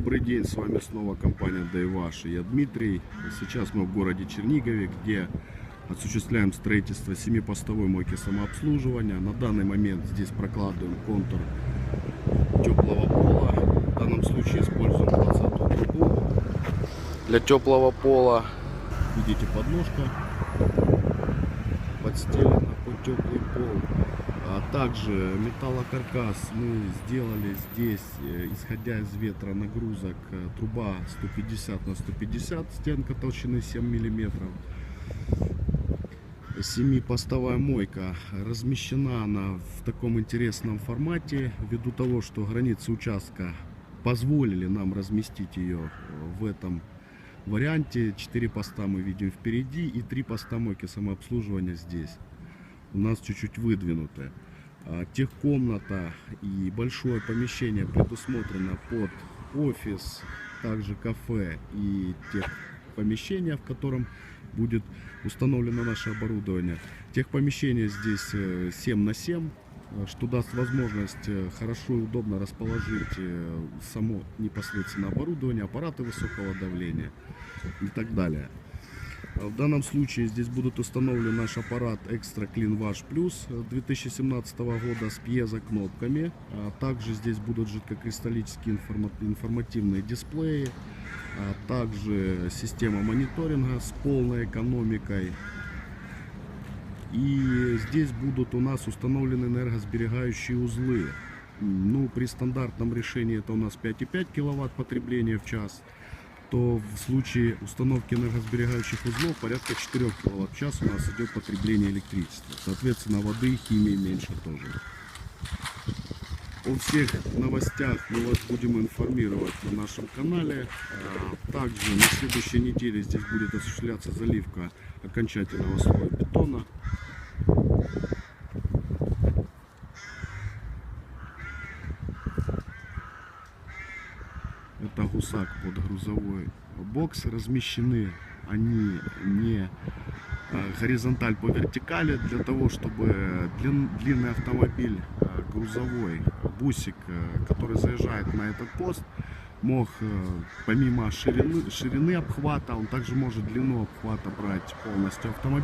Добрый день, с вами снова компания Дайваш и я Дмитрий. Сейчас мы в городе Чернигове, где осуществляем строительство семипостовой мойки самообслуживания. На данный момент здесь прокладываем контур теплого пола. В данном случае используем 20 трубу для теплого пола. Видите, подножка подстелена под теплый пол. Также металлокаркас мы сделали здесь, э, исходя из ветра нагрузок, э, труба 150 на 150, стенка толщины 7 миллиметров. Семипостовая мойка размещена она в таком интересном формате, ввиду того, что границы участка позволили нам разместить ее в этом варианте. Четыре поста мы видим впереди и три поста мойки самообслуживания здесь у нас чуть-чуть выдвинуты. А, Техкомната и большое помещение предусмотрено под офис, также кафе и тех помещения, в котором будет установлено наше оборудование. Техпомещение здесь э, 7 на 7, э, что даст возможность э, хорошо и удобно расположить э, само непосредственно оборудование, аппараты высокого давления и так далее. А В данном случае здесь будет установлен наш аппарат Extra Clean Wash Plus 2017 года с пьезокнопками. А Также здесь будут жидкокристаллические информа- информативные дисплеи, а также система мониторинга с полной экономикой. И здесь будут у нас установлены энергосберегающие узлы. Ну, при стандартном решении это у нас 5,5 киловатт потребления в час то в случае установки энергосберегающих узлов порядка 4 киловатт в час у нас идет потребление электричества. Соответственно, воды и химии меньше тоже. О всех новостях мы вас будем информировать на нашем канале. А, Также на следующей неделе здесь будет осуществляться заливка окончательного слоя бетона. Это гусак под грузовой бокс. Размещены они не э, горизонталь по вертикали для того, чтобы длин- длинный автомобиль э, грузовой, бусик, э, который заезжает на этот пост, мог помимо ширины, ширины обхвата, он также может длину обхвата брать полностью автомобиля.